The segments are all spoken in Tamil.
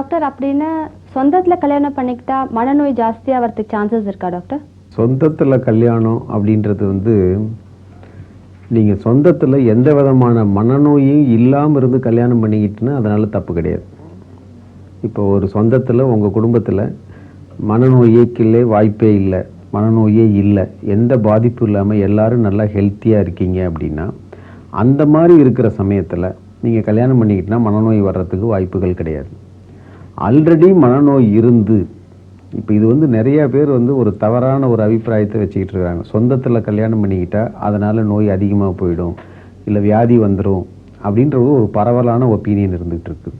டாக்டர் அப்படின்னா சொந்தத்தில் கல்யாணம் பண்ணிக்கிட்டா மனநோய் ஜாஸ்தியாக வரதுக்கு சான்சஸ் இருக்கா டாக்டர்? சொந்தத்தில் கல்யாணம் அப்படின்றது வந்து நீங்கள் சொந்தத்தில் எந்த விதமான மனநோயும் இல்லாமல் இருந்து கல்யாணம் பண்ணிக்கிட்டுன்னா அதனால் தப்பு கிடையாது. இப்போ ஒரு சொந்தத்தில் உங்கள் குடும்பத்தில் மனநோய்க்குள்ளே வாய்ப்பே இல்லை. மனநோயே இல்லை. எந்த பாதிப்பும் இல்லாமல் எல்லாரும் நல்லா ஹெல்த்தியாக இருக்கீங்க அப்படின்னா அந்த மாதிரி இருக்கிற சமயத்தில் நீங்கள் கல்யாணம் பண்ணிக்கிட்டுனா மனநோய் வர்றதுக்கு வாய்ப்புகள் கிடையாது. ஆல்ரெடி மனநோய் இருந்து. இப்போ இது வந்து நிறைய பேர் வந்து ஒரு தவறான ஒரு அபிப்பிராயத்தை வச்சுக்கிட்டு இருக்காங்க. சொந்தத்தில் கல்யாணம் பண்ணிக்கிட்டா அதனால் நோய் அதிகமாக போயிடும். இல்லை வியாதி வந்துடும் அப்படின்றது ஒரு பரவலான ஒப்பீனியன் இருந்துகிட்டு இருக்குது.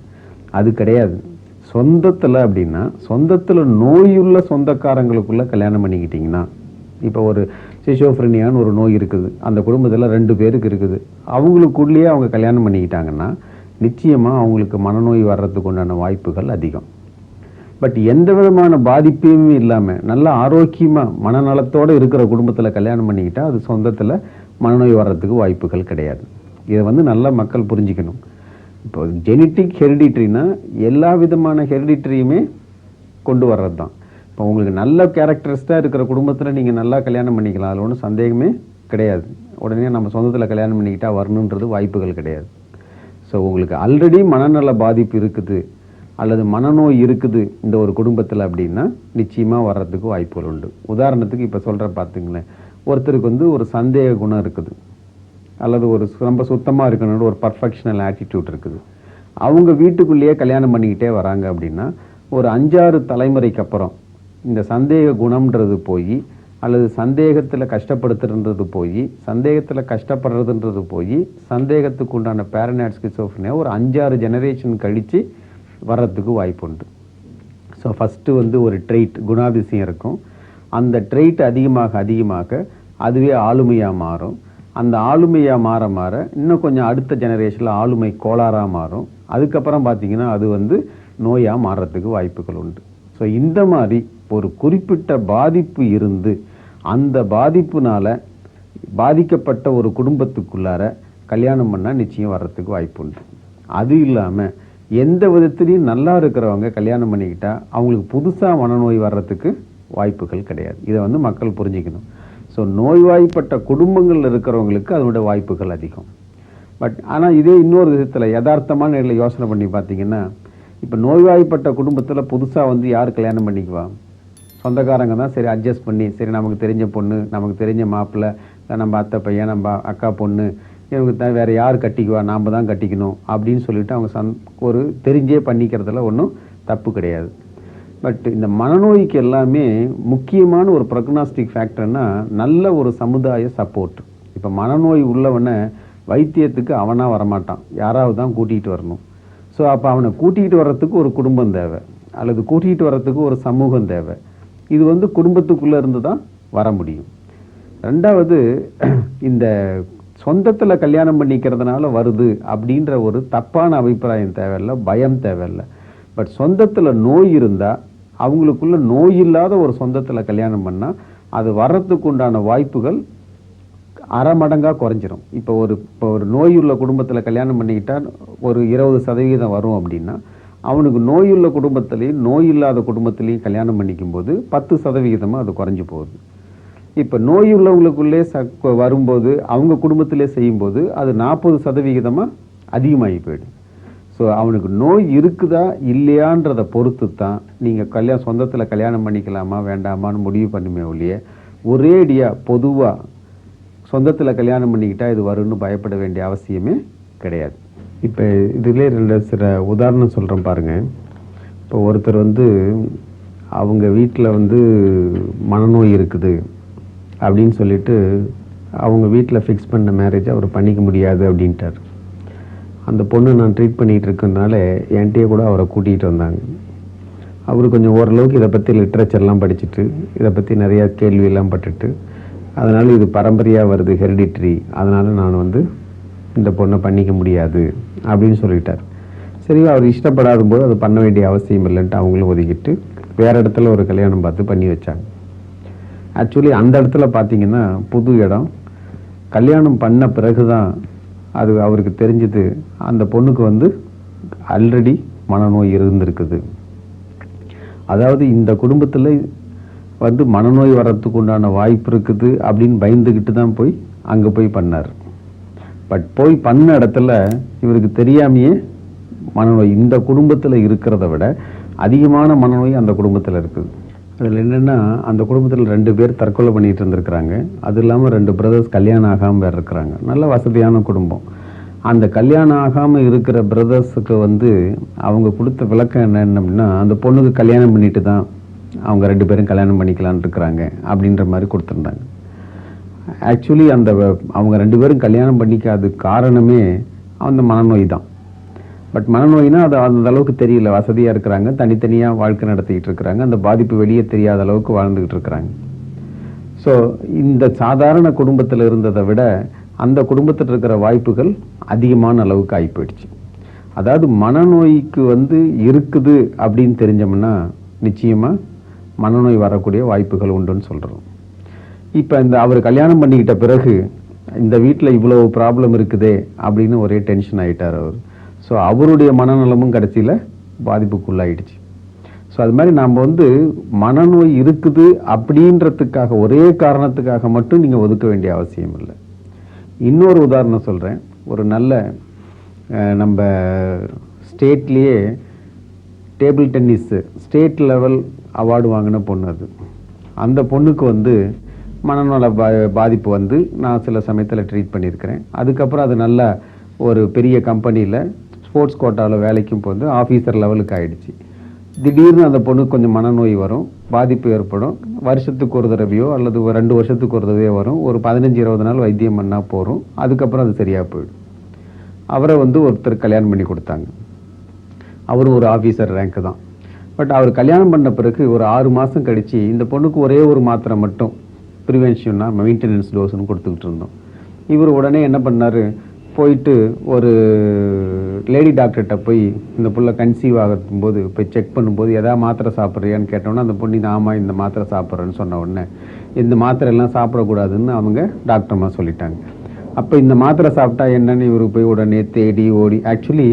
அது கிடையாது. சொந்தத்தில் அப்படின்னா சொந்தத்தில் நோயுள்ள சொந்தக்காரங்களுக்குள்ளே கல்யாணம் பண்ணிக்கிட்டிங்கன்னா இப்போ ஒரு சிஷோஃப்ரினியான்னு ஒரு நோய் இருக்குது. அந்த குடும்பத்தில் ரெண்டு பேருக்கு இருக்குது. அவங்களுக்குள்ளேயே அவங்க கல்யாணம் பண்ணிக்கிட்டாங்கன்னா நிச்சயமாக அவங்களுக்கு மனநோய் வர்றதுக்கு உண்டான வாய்ப்புகள் அதிகம். பட் எந்த விதமான பாதிப்பையும் இல்லாமல் நல்ல ஆரோக்கியமாக மனநலத்தோடு இருக்கிற குடும்பத்தில் கல்யாணம் பண்ணிக்கிட்டால் அது சொந்தத்தில் மனநோய் வர்றதுக்கு வாய்ப்புகள் கிடையாது. இதை வந்து நல்லா மக்கள் புரிஞ்சுக்கணும். இப்போ ஜெனட்டிக் ஹெரிடிட்ரினா எல்லா விதமான ஹெரிடிட்ரியுமே கொண்டு வர்றது தான் இப்போ உங்களுக்கு நல்ல கேரக்டரிஸ்டாக இருக்கிற குடும்பத்தில் நீங்கள் நல்லா கல்யாணம் பண்ணிக்கலாம். அதில் ஒன்றும் சந்தேகமே கிடையாது. உடனே நம்ம சொந்தத்தில் கல்யாணம் பண்ணிக்கிட்டால் வரணுன்றது வாய்ப்புகள் கிடையாது. ஸோ உங்களுக்கு ஆல்ரெடி மனநல பாதிப்பு இருக்குது அல்லது மனநோய் இருக்குது இந்த ஒரு குடும்பத்தில் அப்படின்னா நிச்சயமாக வர்றதுக்கு வாய்ப்புகள் உண்டு. உதாரணத்துக்கு இப்போ சொல்கிற பார்த்துங்களேன் ஒருத்தருக்கு வந்து ஒரு சந்தேக குணம் இருக்குது. அல்லது ஒரு ரொம்ப சுத்தமாக இருக்கணும்னு ஒரு பர்ஃபெக்ஷனல் ஆட்டிடியூட் இருக்குது. அவங்க வீட்டுக்குள்ளேயே கல்யாணம் பண்ணிக்கிட்டே வராங்க அப்படின்னா ஒரு அஞ்சாறு தலைமுறைக்கு அப்புறம் இந்த சந்தேக குணம்ன்றது போய் அல்லது சந்தேகத்தில் கஷ்டப்படுத்துறது போய் சந்தேகத்தில் கஷ்டப்படுறதுன்றது போய் சந்தேகத்துக்கு உண்டான பேரனாட் ஸ்கிசோஃப்ரினியா ஒரு அஞ்சாறு ஜெனரேஷன் கழித்து வர்றதுக்கு வாய்ப்பு உண்டு. ஸோ ஃபஸ்ட்டு வந்து ஒரு ட்ரெயிட் குணாதிசயம் இருக்கும். அந்த ட்ரெயிட் அதிகமாக அதிகமாக அதுவே ஆளுமையாக மாறும். அந்த ஆளுமையாக மாற மாற இன்னும் கொஞ்சம் அடுத்த ஜெனரேஷனில் ஆளுமை கோளாறாக மாறும். அதுக்கப்புறம் பார்த்திங்கன்னா அது வந்து நோயாக மாறுறதுக்கு வாய்ப்புகள் உண்டு. ஸோ இந்த மாதிரி ஒரு குறிப்பிட்ட பாதிப்பு இருந்து அந்த பாதிப்புனால் பாதிக்கப்பட்ட ஒரு குடும்பத்துக்குள்ளார கல்யாணம் பண்ணால் நிச்சயம் வர்றதுக்கு வாய்ப்பு உண்டு. அது இல்லாமல் எந்த விதத்துலையும் நல்லா இருக்கிறவங்க கல்யாணம் பண்ணிக்கிட்டால் அவங்களுக்கு புதுசாக மனநோய் வர்றதுக்கு வாய்ப்புகள் கிடையாது. இதை வந்து மக்கள் புரிஞ்சுக்கணும். ஸோ நோய்வாய்ப்பட்ட குடும்பங்களில் இருக்கிறவங்களுக்கு அதனோட வாய்ப்புகள் அதிகம். பட் ஆனால் இதே இன்னொரு விதத்தில் யதார்த்தமான நிலையில் யோசனை பண்ணி பார்த்தீங்கன்னா இப்போ நோய்வாய்ப்பட்ட குடும்பத்தில் புதுசாக வந்து யார் கல்யாணம் பண்ணிக்குவா? சொந்தக்காரங்க தான் சரி அட்ஜஸ்ட் பண்ணி சரி நமக்கு தெரிஞ்ச பொண்ணு நமக்கு தெரிஞ்ச மாப்பிள்ளை நம்ம அத்தை பையன் நம்ம அக்கா பொண்ணு இவங்க தான் வேறு யார் கட்டிக்குவா நாம் தான் கட்டிக்கணும் அப்படின்னு சொல்லிட்டு அவங்க சந் ஒரு தெரிஞ்சே பண்ணிக்கிறதுல ஒன்றும் தப்பு கிடையாது. பட் இந்த மனநோய்க்கு எல்லாமே முக்கியமான ஒரு ப்ரக்னாஸ்டிக் ஃபேக்டர்னா நல்ல ஒரு சமுதாய சப்போர்ட் இப்போ மனநோய் உள்ளவனை வைத்தியத்துக்கு அவனாக வரமாட்டான். யாராவது தான் கூட்டிகிட்டு வரணும். ஸோ அப்போ அவனை கூட்டிகிட்டு வர்றதுக்கு ஒரு குடும்பம் தேவை. அல்லது கூட்டிகிட்டு வர்றதுக்கு ஒரு சமூகம் தேவை. இது வந்து குடும்பத்துக்குள்ளே இருந்து தான் வர முடியும். ரெண்டாவது இந்த சொந்தத்தில் கல்யாணம் பண்ணிக்கிறதுனால வருது அப்படின்ற ஒரு தப்பான அபிப்பிராயம் தேவையில்ல பயம் தேவையில்ல. பட் சொந்தத்தில் நோய் இருந்தால் அவங்களுக்குள்ள நோய் இல்லாத ஒரு சொந்தத்தில் கல்யாணம் பண்ணால் அது வர்றதுக்கு உண்டான வாய்ப்புகள் அரை மடங்காக குறைஞ்சிரும். இப்போ ஒரு இப்போ ஒரு நோய் உள்ள குடும்பத்தில் கல்யாணம் பண்ணிக்கிட்டால் ஒரு இருபது சதவீதம் வரும் அப்படின்னா அவனுக்கு நோயுள்ள குடும்பத்திலையும் நோய் இல்லாத குடும்பத்திலையும் கல்யாணம் பண்ணிக்கும்போது பத்து சதவிகிதமாக அது குறைஞ்சி போகுது. இப்போ நோய் உள்ளவங்களுக்குள்ளே ச வரும்போது அவங்க குடும்பத்திலே செய்யும்போது அது நாற்பது சதவிகிதமாக அதிகமாகி போயிடும் ஸோ அவனுக்கு நோய் இருக்குதா இல்லையான்றதை பொறுத்து தான் நீங்கள் கல்யாணம் சொந்தத்தில் கல்யாணம் பண்ணிக்கலாமா வேண்டாமான்னு முடிவு பண்ணுமே ஒழிய ஒரேடியாக பொதுவாக சொந்தத்தில் கல்யாணம் பண்ணிக்கிட்டால் இது வரும்னு பயப்பட வேண்டிய அவசியமே கிடையாது. இப்போ இதிலே ரெண்டு சில உதாரணம் சொல்கிறேன் பாருங்கள் இப்போ ஒருத்தர் வந்து அவங்க வீட்டில் வந்து மனநோய் இருக்குது அப்படின்னு சொல்லிட்டு அவங்க வீட்டில் ஃபிக்ஸ் பண்ண மேரேஜ் அவர் பண்ணிக்க முடியாது அப்படின்ட்டார். அந்த பொண்ணு நான் ட்ரீட் பண்ணிகிட்டு இருக்கனால என்கிட்டயே கூட அவரை கூட்டிகிட்டு வந்தாங்க. அவர் கொஞ்சம் ஓரளவுக்கு இதை பற்றி லிட்ரேச்சர்லாம் படிச்சுட்டு இதை பற்றி நிறையா கேள்வியெல்லாம் பட்டுட்டு அதனால் இது பரம்பரையாக வருது ஹெரிடிட்ரி அதனால் நான் வந்து இந்த பொண்ணை பண்ணிக்க முடியாது அப்படின்னு சொல்லிட்டார். சரி அவர் இஷ்டப்படாத போது அது பண்ண வேண்டிய அவசியம் இல்லைன்ட்டு அவங்களும் ஒதுக்கிட்டு வேற இடத்துல ஒரு கல்யாணம் பார்த்து பண்ணி வச்சாங்க. ஆக்சுவலி அந்த இடத்துல பார்த்தீங்கன்னா புது இடம். கல்யாணம் பண்ண பிறகு தான் அது அவருக்கு தெரிஞ்சது. அந்த பொண்ணுக்கு வந்து ஆல்ரெடி மனநோய் இருந்திருக்குது. அதாவது இந்த குடும்பத்தில் வந்து மனநோய் வர்றதுக்கு உண்டான வாய்ப்பு இருக்குது அப்படின்னு பயந்துக்கிட்டு தான் போய் அங்கே போய் பண்ணார். பட் போய் பண்ண இடத்துல இவருக்கு தெரியாமையே மனநோய் இந்த குடும்பத்தில் இருக்கிறத விட அதிகமான மனநோய் அந்த குடும்பத்தில் இருக்குது. அதில் என்னென்னா அந்த குடும்பத்தில் ரெண்டு பேர் தற்கொலை பண்ணிகிட்டு இருந்திருக்கிறாங்க. அது இல்லாமல் ரெண்டு பிரதர்ஸ் கல்யாணம் ஆகாமல் வேறு இருக்கிறாங்க. நல்ல வசதியான குடும்பம். அந்த கல்யாணம் ஆகாமல் இருக்கிற பிரதர்ஸுக்கு வந்து அவங்க கொடுத்த விளக்கம் என்னென்ன அப்படின்னா அந்த பொண்ணுக்கு கல்யாணம் பண்ணிட்டு தான் அவங்க ரெண்டு பேரும் கல்யாணம் பண்ணிக்கலான் இருக்கிறாங்க அப்படின்ற மாதிரி கொடுத்துருந்தாங்க. ஆக்சுவலி அந்த வ- அவங்க ரெண்டு பேரும் கல்யாணம் பண்ணிக்காது காரணமே அந்த மனநோய் தான். பட் மனநோயினா அது அந்த அளவுக்கு தெரியல. வசதியாக இருக்கிறாங்க தனித்தனியாக வாழ்க்கை நடத்திக்கிட்டு இருக்கிறாங்க. அந்த பாதிப்பு வெளியே தெரியாத அளவுக்கு வாழ்ந்துக்கிட்டு இருக்கிறாங்க. ஸோ இந்த சாதாரண குடும்பத்தில் இருந்ததை விட அந்த குடும்பத்தில் இருக்கிற வாய்ப்புகள் அதிகமான அளவுக்கு ஆகி போயிடுச்சு அதாவது மனநோய்க்கு வந்து இருக்குது அப்படின்னு தெரிஞ்சோம்னா நிச்சயமாக மனநோய் வரக்கூடிய வாய்ப்புகள் உண்டுன்னு சொல்கிறோம் இப்போ இந்த அவர் கல்யாணம் பண்ணிக்கிட்ட பிறகு இந்த வீட்டில் இவ்வளோ ப்ராப்ளம் இருக்குதே அப்படின்னு ஒரே டென்ஷன் ஆகிட்டார் அவர். ஸோ அவருடைய மனநலமும் கடைசியில் பாதிப்புக்குள்ளாயிடுச்சு. ஸோ அது மாதிரி நாம் வந்து மனநோய் இருக்குது அப்படின்றதுக்காக ஒரே காரணத்துக்காக மட்டும் நீங்கள் ஒதுக்க வேண்டிய அவசியம் இல்லை. இன்னொரு உதாரணம் சொல்கிறேன் ஒரு நல்ல நம்ம ஸ்டேட்லேயே table tennis state level award வாங்கின பொண்ணு அது. அந்த பொண்ணுக்கு வந்து மனநல பா பாதிப்பு வந்து நான் சில சமயத்தில் ட்ரீட் பண்ணியிருக்கிறேன். அதுக்கப்புறம் அது நல்ல ஒரு பெரிய கம்பெனியில் ஸ்போர்ட்ஸ் கோட்டாவில் வேலைக்கும் போது ஆஃபீஸர் லெவலுக்கு ஆகிடுச்சு திடீர்னு அந்த பொண்ணுக்கு கொஞ்சம் மனநோய் வரும் பாதிப்பு ஏற்படும். வருஷத்துக்கு ஒரு தடவையோ அல்லது ஒரு ரெண்டு வருஷத்துக்கு ஒரு தடவையோ வரும். ஒரு பதினஞ்சு இருபது நாள் வைத்தியம் பண்ணால் போகிறோம் அதுக்கப்புறம் அது சரியாக போயிடும். அவரை வந்து ஒருத்தர் கல்யாணம் பண்ணி கொடுத்தாங்க. அவரும் ஒரு ஆஃபீஸர் ரேங்க் தான். பட் அவர் கல்யாணம் பண்ண பிறகு ஒரு ஆறு மாதம் கழித்து இந்த பொண்ணுக்கு ஒரே ஒரு மாத்திரை மட்டும் ப்ரிவென்ஷன்னா மெயின்டெனன்ஸ் டோஸ்னு கொடுத்துக்கிட்டு இருந்தோம். இவர் உடனே என்ன பண்ணார்? போயிட்டு ஒரு லேடி டாக்டர்கிட்ட போய் இந்த புள்ள கன்சீவ் ஆகும்போது போய் செக் பண்ணும்போது எதாவது மாத்திரை சாப்பிட்றியான்னு கேட்டோன்னே அந்த பொண்ணு இது ஆமாம் இந்த மாத்திரை சாப்பிட்றேன்னு சொன்ன உடனே இந்த மாத்திரை எல்லாம் சாப்பிடக்கூடாதுன்னு அவங்க டாக்டர்மா சொல்லிட்டாங்க. அப்போ இந்த மாத்திரை சாப்பிட்டா என்னன்னு இவருக்கு போய் உடனே தேடி ஓடி. ஆக்சுவலி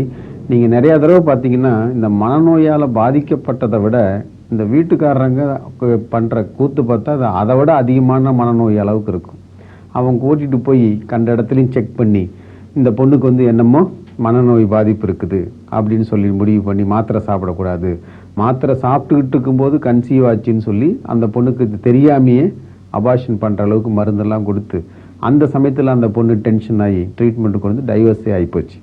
நீங்கள் நிறையா தடவை பார்த்தீங்கன்னா இந்த மனநோயால் பாதிக்கப்பட்டதை விட இந்த வீட்டுக்காரங்க பண்ணுற கூத்து பார்த்தா அது அதை விட அதிகமான மனநோய் அளவுக்கு இருக்கும். அவங்க கூட்டிகிட்டு போய் கண்ட இடத்துலையும் செக் பண்ணி இந்த பொண்ணுக்கு வந்து என்னமோ மனநோய் பாதிப்பு இருக்குது அப்படின்னு சொல்லி முடிவு பண்ணி மாத்திரை சாப்பிடக்கூடாது. மாத்திரை சாப்பிட்டுக்கிட்டு இருக்கும்போது கன்சீவ் ஆச்சுன்னு சொல்லி அந்த பொண்ணுக்கு தெரியாமையே அபாஷன் பண்ணுற அளவுக்கு மருந்தெல்லாம் கொடுத்து அந்த சமயத்தில் அந்த பொண்ணு டென்ஷன் ஆகி ட்ரீட்மெண்ட்டுக்கு வந்து டைவர்ஸே ஆகிப்போச்சு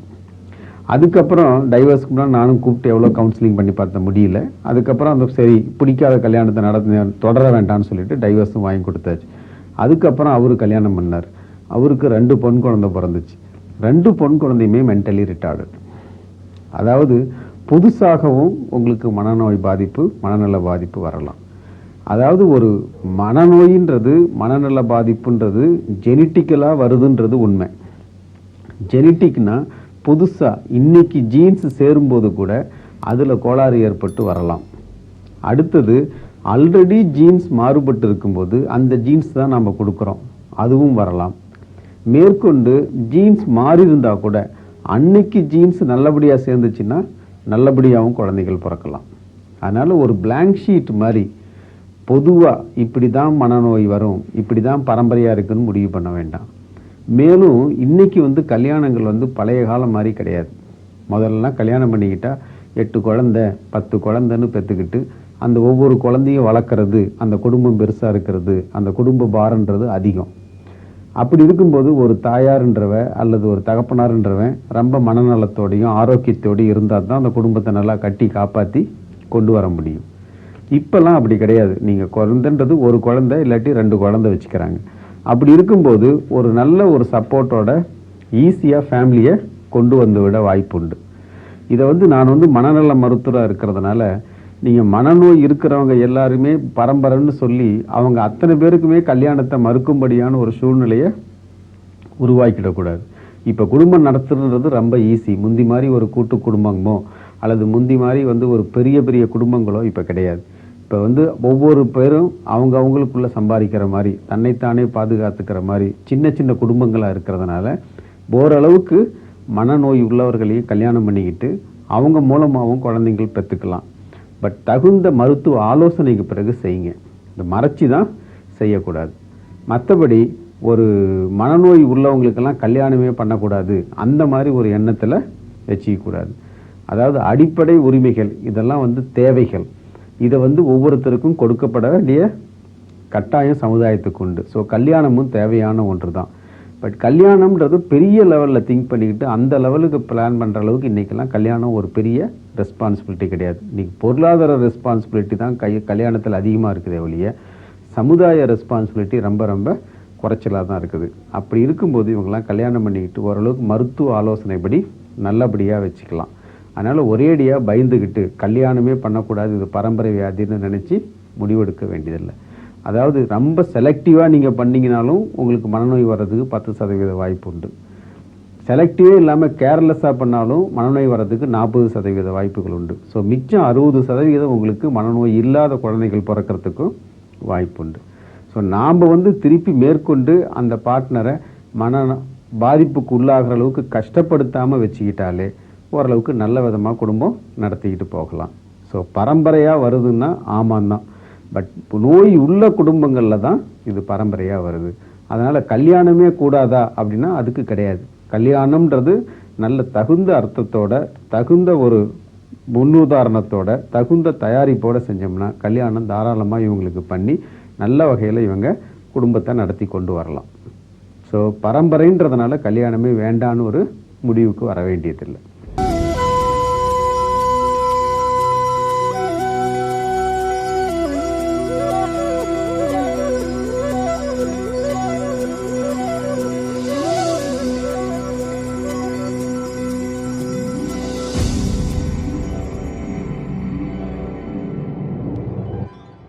அதுக்கப்புறம் டைவர்ஸ்க்கு முன்னாடி நானும் கூப்பிட்டு எவ்வளோ கவுன்சிலிங் பண்ணி பார்த்த முடியல. அதுக்கப்புறம் அந்த சரி பிடிக்காத கல்யாணத்தை நடத்த தொடர வேண்டாம்னு சொல்லிட்டு டைவர்ஸும் வாங்கி கொடுத்தாச்சு. அதுக்கப்புறம் அவரு கல்யாணம் பண்ணார். அவருக்கு ரெண்டு பொன் குழந்தை பிறந்துச்சு. ரெண்டு பொன் குழந்தையுமே மென்டலி ரிட்டார்டு அதாவது புதுசாகவும் உங்களுக்கு மனநோய் பாதிப்பு மனநல பாதிப்பு வரலாம். அதாவது ஒரு மனநோயின்றது மனநல பாதிப்புன்றது ஜெனட்டிக்கலாக வருதுன்றது உண்மை. ஜெனட்டிக்னா புதுசாக இன்றைக்கி ஜீன்ஸ் சேரும்போது கூட அதில் கோளாறு ஏற்பட்டு வரலாம். அடுத்தது ஆல்ரெடி ஜீன்ஸ் மாறுபட்டு இருக்கும்போது அந்த ஜீன்ஸ் தான் நம்ம கொடுக்குறோம். அதுவும் வரலாம். மேற்கொண்டு ஜீன்ஸ் மாறி கூட அன்னைக்கு ஜீன்ஸ் நல்லபடியாக சேர்ந்துச்சுன்னா நல்லபடியாகவும் குழந்தைகள் பிறக்கலாம். அதனால் ஒரு பிளாங்க் ஷீட் மாதிரி பொதுவாக இப்படி தான் மனநோய் வரும் இப்படி தான் பரம்பரையாக இருக்குன்னு முடிவு பண்ண வேண்டாம். மேலும் இன்றைக்கி வந்து கல்யாணங்கள் வந்து பழைய காலம் மாதிரி கிடையாது. முதல்லலாம் கல்யாணம் பண்ணிக்கிட்டால் எட்டு குழந்தை பத்து குழந்தைன்னு பெற்றுக்கிட்டு அந்த ஒவ்வொரு குழந்தையும் வளர்க்குறது அந்த குடும்பம் பெருசாக இருக்கிறது அந்த குடும்ப பாரன்றது அதிகம். அப்படி இருக்கும்போது ஒரு தாயாருன்றவன் அல்லது ஒரு தகப்பனாருன்றவன் ரொம்ப மனநலத்தோடையும் ஆரோக்கியத்தோடையும் இருந்தால் தான் அந்த குடும்பத்தை நல்லா கட்டி காப்பாற்றி கொண்டு வர முடியும். இப்போல்லாம் அப்படி கிடையாது. நீங்கள் குழந்தைன்றது ஒரு குழந்தை இல்லாட்டி ரெண்டு குழந்தை வச்சுக்கிறாங்க. அப்படி இருக்கும்போது ஒரு நல்ல ஒரு சப்போர்ட்டோட ஈஸியாக ஃபேமிலியை கொண்டு வந்து விட வாய்ப்புண்டு. இதை வந்து நான் வந்து மனநல மருத்துவராக இருக்கிறதுனால நீங்கள் மனநோய் இருக்கிறவங்க எல்லாருமே பரம்பரைன்னு சொல்லி அவங்க அத்தனை பேருக்குமே கல்யாணத்தை மறுக்கும்படியான ஒரு சூழ்நிலையை உருவாக்கிடக்கூடாது. இப்போ குடும்பம் நடத்துறது ரொம்ப ஈஸி. முந்தி மாதிரி ஒரு கூட்டு குடும்பமோ அல்லது முந்தி மாதிரி வந்து ஒரு பெரிய பெரிய குடும்பங்களோ இப்போ கிடையாது. இப்போ வந்து ஒவ்வொரு பேரும் அவங்க அவங்களுக்குள்ள சம்பாதிக்கிற மாதிரி தன்னைத்தானே பாதுகாத்துக்கிற மாதிரி சின்ன சின்ன குடும்பங்களாக இருக்கிறதுனால ஓரளவுக்கு மனநோய் உள்ளவர்களையும் கல்யாணம் பண்ணிக்கிட்டு அவங்க மூலமாகவும் குழந்தைங்கள் பெற்றுக்கலாம். பட் தகுந்த மருத்துவ ஆலோசனைக்கு பிறகு செய்யுங்க. இந்த மறைச்சி தான் செய்யக்கூடாது. மற்றபடி ஒரு மனநோய் உள்ளவங்களுக்கெல்லாம் கல்யாணமே பண்ணக்கூடாது. அந்த மாதிரி ஒரு எண்ணத்தில் வச்சுக்கக்கூடாது. அதாவது அடிப்படை உரிமைகள் இதெல்லாம் வந்து தேவைகள். இதை வந்து ஒவ்வொருத்தருக்கும் கொடுக்கப்பட வேண்டிய கட்டாயம் சமுதாயத்துக்கு உண்டு. ஸோ கல்யாணமும் தேவையான ஒன்று தான் பட் கல்யாணம்ன்றது பெரிய லெவலில் திங்க் பண்ணிக்கிட்டு அந்த லெவலுக்கு பிளான் பண்ணுற அளவுக்கு இன்றைக்கெல்லாம் கல்யாணம் ஒரு பெரிய ரெஸ்பான்சிபிலிட்டி கிடையாது. இன்றைக்கி பொருளாதார ரெஸ்பான்சிபிலிட்டி தான் கை கல்யாணத்தில் அதிகமாக இருக்குதே ஒழிய சமுதாய ரெஸ்பான்சிபிலிட்டி ரொம்ப ரொம்ப குறைச்சலாக தான் இருக்குது. அப்படி இருக்கும்போது இவங்கெல்லாம் கல்யாணம் பண்ணிக்கிட்டு ஓரளவுக்கு மருத்துவ ஆலோசனைப்படி நல்லபடியாக வச்சுக்கலாம். அதனால் ஒரேடியாக பயந்துக்கிட்டு கல்யாணமே பண்ணக்கூடாது இது பரம்பரை வியாதின்னு நினச்சி முடிவெடுக்க வேண்டியதில்லை. அதாவது ரொம்ப செலக்டிவாக நீங்கள் பண்ணிங்கனாலும் உங்களுக்கு மனநோய் வர்றதுக்கு பத்து சதவீத வாய்ப்பு உண்டு. செலக்டிவே இல்லாமல் கேர்லெஸ்ஸாக பண்ணாலும் மனநோய் வர்றதுக்கு நாற்பது சதவீத வாய்ப்புகள் உண்டு. ஸோ மிச்சம் அறுபது சதவீதம் உங்களுக்கு மனநோய் இல்லாத குழந்தைகள் பிறக்கிறதுக்கும் வாய்ப்பு உண்டு. ஸோ நாம் வந்து திருப்பி மேற்கொண்டு அந்த பார்ட்னரை மன பாதிப்புக்கு உள்ளாகிற அளவுக்கு கஷ்டப்படுத்தாமல் வச்சுக்கிட்டாலே ஓரளவுக்கு நல்ல விதமாக குடும்பம் நடத்திக்கிட்டு போகலாம். ஸோ பரம்பரையாக வருதுன்னா ஆமாம் தான் பட் நோய் உள்ள குடும்பங்களில் தான் இது பரம்பரையாக வருது. அதனால் கல்யாணமே கூடாதா அப்படின்னா அதுக்கு கிடையாது. கல்யாணம்ன்றது நல்ல தகுந்த அர்த்தத்தோட தகுந்த ஒரு முன்னுதாரணத்தோட தகுந்த தயாரிப்போடு செஞ்சோம்னா கல்யாணம் தாராளமாக இவங்களுக்கு பண்ணி நல்ல வகையில் இவங்க குடும்பத்தை நடத்தி கொண்டு வரலாம். ஸோ பரம்பரைன்றதுனால கல்யாணமே வேண்டான்னு ஒரு முடிவுக்கு வர வேண்டியதில்லை.